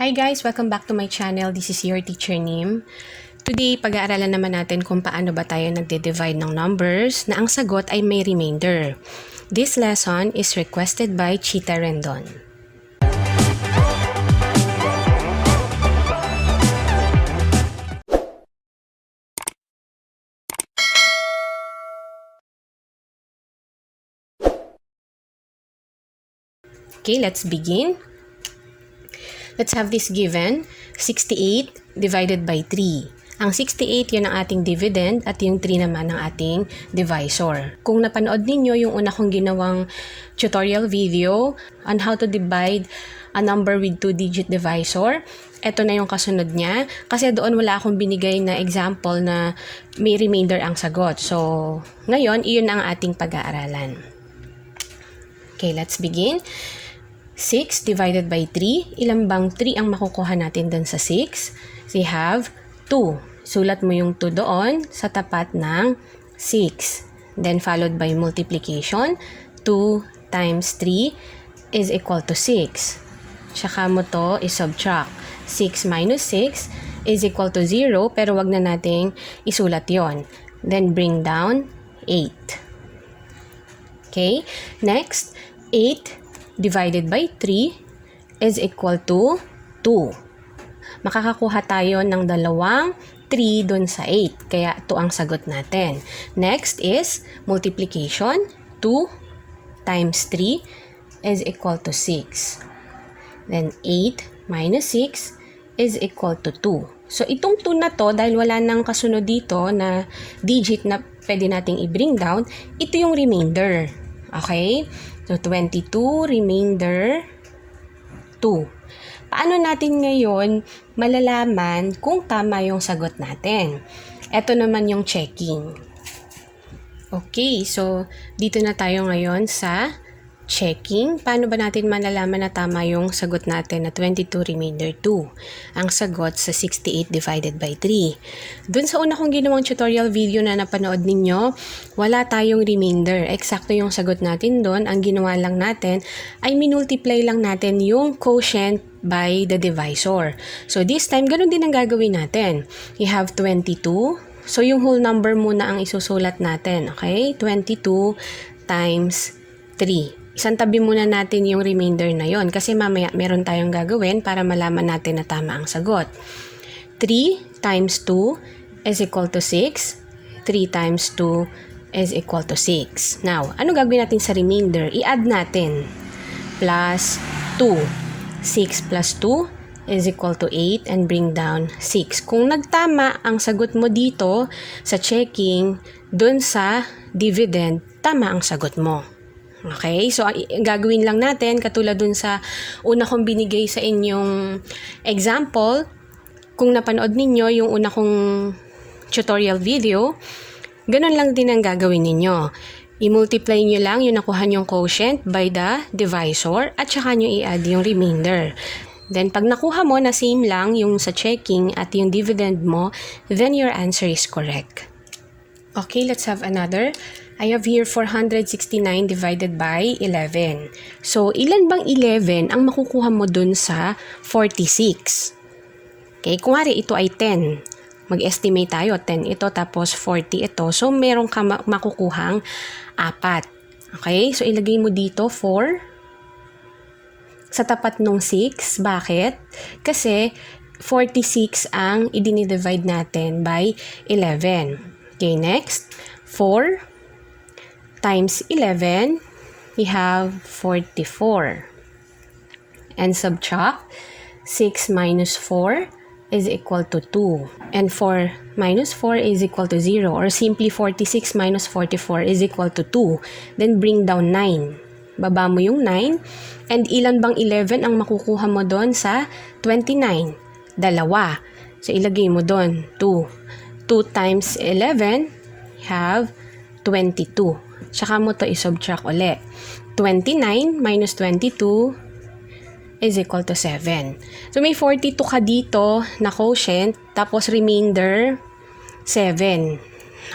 Hi guys! Welcome back to my channel. This is your teacher Nim. Today, pag-aaralan naman natin kung paano ba tayo nagde-divide ng numbers na ang sagot ay may remainder. This lesson is requested by Chita Rendon. Okay, let's begin. Let's have this given, 68 divided by 3. Ang 68, yun ang ating dividend at yung 3 naman ang ating divisor. Kung napanood ninyo yung una kong ginawang tutorial video on how to divide a number with two-digit divisor, eto na yung kasunod niya. Kasi doon wala akong binigay na example na may remainder ang sagot. So, ngayon, iyon ang ating pag-aaralan. Okay, let's begin. 6 divided by 3. Ilan bang 3 ang makukuha natin dun sa 6? So, have 2. Sulat mo yung 2 doon sa tapat ng 6. Then, followed by multiplication. 2 times 3 is equal to 6. Tsaka mo to is-subtract. 6 minus 6 is equal to 0, pero wag na nating isulat yon. Then, bring down 8. Okay? Next, 8 divided by 3 is equal to 2. Makakakuha tayo ng dalawang 3 dun sa 8. Kaya ito ang sagot natin. Next is multiplication. 2 times 3 is equal to 6. Then 8 minus 6 is equal to 2. So itong 2 na to, dahil wala nang kasunod dito na digit na pwede nating i-bring down, ito yung remainder. Okay? So, 22 remainder 2. Paano natin ngayon malalaman kung tama yung sagot natin? Ito naman yung checking. Okay, so dito na tayo ngayon sa checking. Paano ba natin malalaman na tama yung sagot natin na 22 remainder 2? Ang sagot sa 68 divided by 3. Dun sa una kong ginawang tutorial video na napanood ninyo, wala tayong remainder. Eksakto yung sagot natin doon. Ang ginawa lang natin ay minultiply lang natin yung quotient by the divisor. So this time, ganun din ang gagawin natin. You have 22. So yung whole number muna ang isusulat natin. Okay? 22 times 3 isang tabi muna natin yung remainder na yon kasi mamaya meron tayong gagawin para malaman natin na tama ang sagot. 3 times 2 is equal to 6. 3 times 2 is equal to 6. Now, ano gagawin natin sa remainder? I-add natin. Plus 2. 6 plus 2 is equal to 8 and bring down 6. Kung nagtama ang sagot mo dito sa checking, dun sa dividend, tama ang sagot mo. Okay? So, gagawin lang natin, katulad dun sa una kong binigay sa inyong example, kung napanood ninyo yung una kong tutorial video, ganun lang din ang gagawin ninyo. I-multiply nyo lang yung nakuha nyong quotient by the divisor at saka nyo i-add yung remainder. Then, pag nakuha mo na same lang yung sa checking at yung dividend mo, then your answer is correct. Okay, let's have another. I have here 469 divided by 11. So, ilan bang 11 ang makukuha mo dun sa 46? Okay, kung hari ito ay 10. Mag-estimate tayo, 10 ito tapos 40 ito. So, meron ka ma- makukuhang 4. Okay, so ilagay mo dito 4 sa tapat nung 6. Bakit? Kasi 46 ang i-divide natin by 11. Okay, next. 4 times 11, we have 44. And subtract 6 minus 4 is equal to 2. And 4 minus 4 is equal to 0. Or simply 46 minus 44 is equal to 2. Then bring down 9. Baba mo yung 9. And ilan bang 11 ang makukuha mo doon sa 29? Dalawa. So ilagay mo doon 2. 2 times 11 have 22. Tsaka mo to i-subtract uli. 29 minus 22 is equal to 7. So, may 42 ka dito na quotient, tapos remainder 7.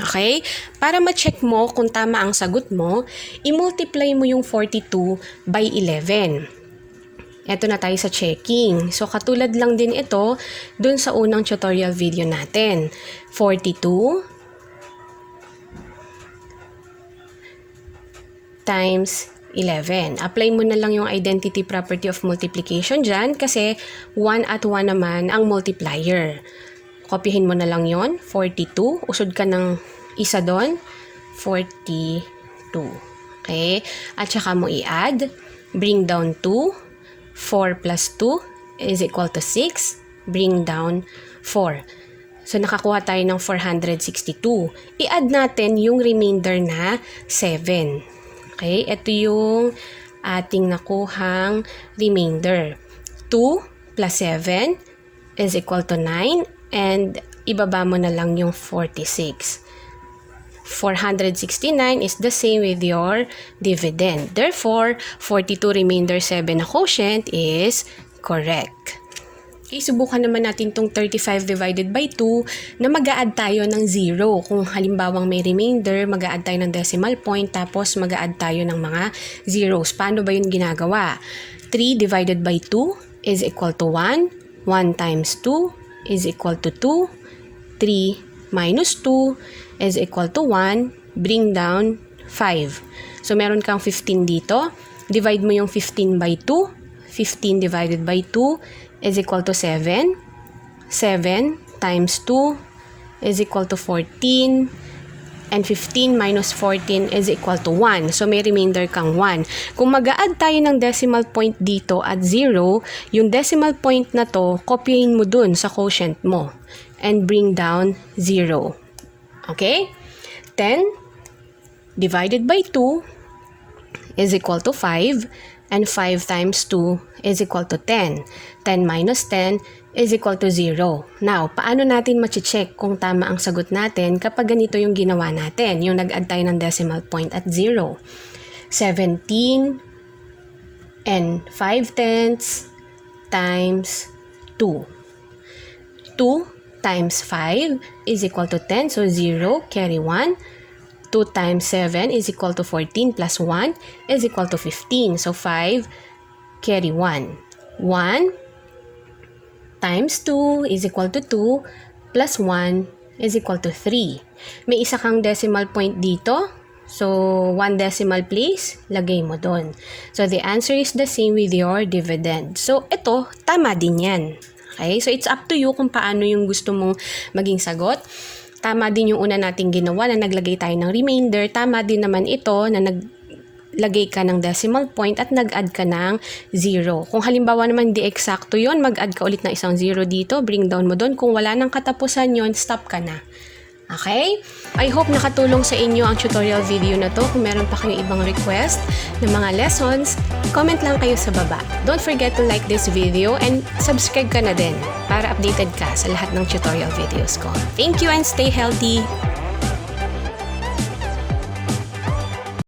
Okay? Para ma-check mo kung tama ang sagot mo, i-multiply mo yung 42 by 11. Eto na tayo sa checking. So, katulad lang din ito dun sa unang tutorial video natin. 42 times 11. Apply mo na lang yung identity property of multiplication dyan kasi 1 at 1 naman ang multiplier. Kopyahin mo na lang yon 42. Usod ka ng isa doon. 42. Okay? At saka mo i-add. Bring down 2. 4 plus 2 is equal to 6. Bring down 4. So, nakakuha tayo ng 462. I-add natin yung remainder na 7. Okay? Ito yung ating nakuhang remainder. 2 plus 7 is equal to 9 and ibaba mo na lang yung 46. 469 is the same with your dividend. Therefore, 42 remainder 7 na quotient is correct. Okay, subukan naman natin tong 35 divided by 2 na mag add tayo ng 0. Kung halimbawang may remainder, mag add tayo ng decimal point tapos mag add tayo ng mga zeros. Paano ba yun ginagawa? 3 divided by 2 is equal to 1. 1 times 2 is equal to 2. 3 minus 2 is equal to 1, bring down 5. So, meron kang 15 dito. Divide mo yung 15 by 2. 15 divided by 2 is equal to 7. 7 times 2 is equal to 14. And 15 minus 14 is equal to 1. So, may remainder kang 1. Kung mag add tayo ng decimal point dito at 0, yung decimal point na to, kopyahin mo dun sa quotient mo. And bring down 0. Okay? 10 divided by 2 is equal to 5 and 5 times 2 is equal to 10. 10 minus 10 is equal to 0. Now, paano natin machi-check kung tama ang sagot natin kapag ganito yung ginawa natin, yung nag-add tayo ng decimal point at 0? 17 and 5 tenths times 2. 2 times 5 is equal to 10. So 0, carry 1. 2 times 7 is equal to 14 plus 1 is equal to 15. So 5, carry 1. 1 times 2 is equal to 2 plus 1 is equal to 3. May isa kang decimal point dito. So, one decimal place, lagay mo doon. So, the answer is the same with your dividend. So, ito, tama din yan. Okay? So, it's up to you kung paano yung gusto mong maging sagot. Tama din yung una nating ginawa na naglagay tayo ng remainder. Tama din naman ito na naglagay ka ng decimal point at nag-add ka ng 0. Kung halimbawa naman di eksakto yon mag-add ka ulit ng isang 0 dito, bring down mo doon. Kung wala nang katapusan yon stop ka na. Okay? I hope nakatulong sa inyo ang tutorial video na to. Kung meron pa kayong ibang request ng mga lessons, comment lang kayo sa baba. Don't forget to like this video and subscribe ka na din para updated ka sa lahat ng tutorial videos ko. Thank you and stay healthy!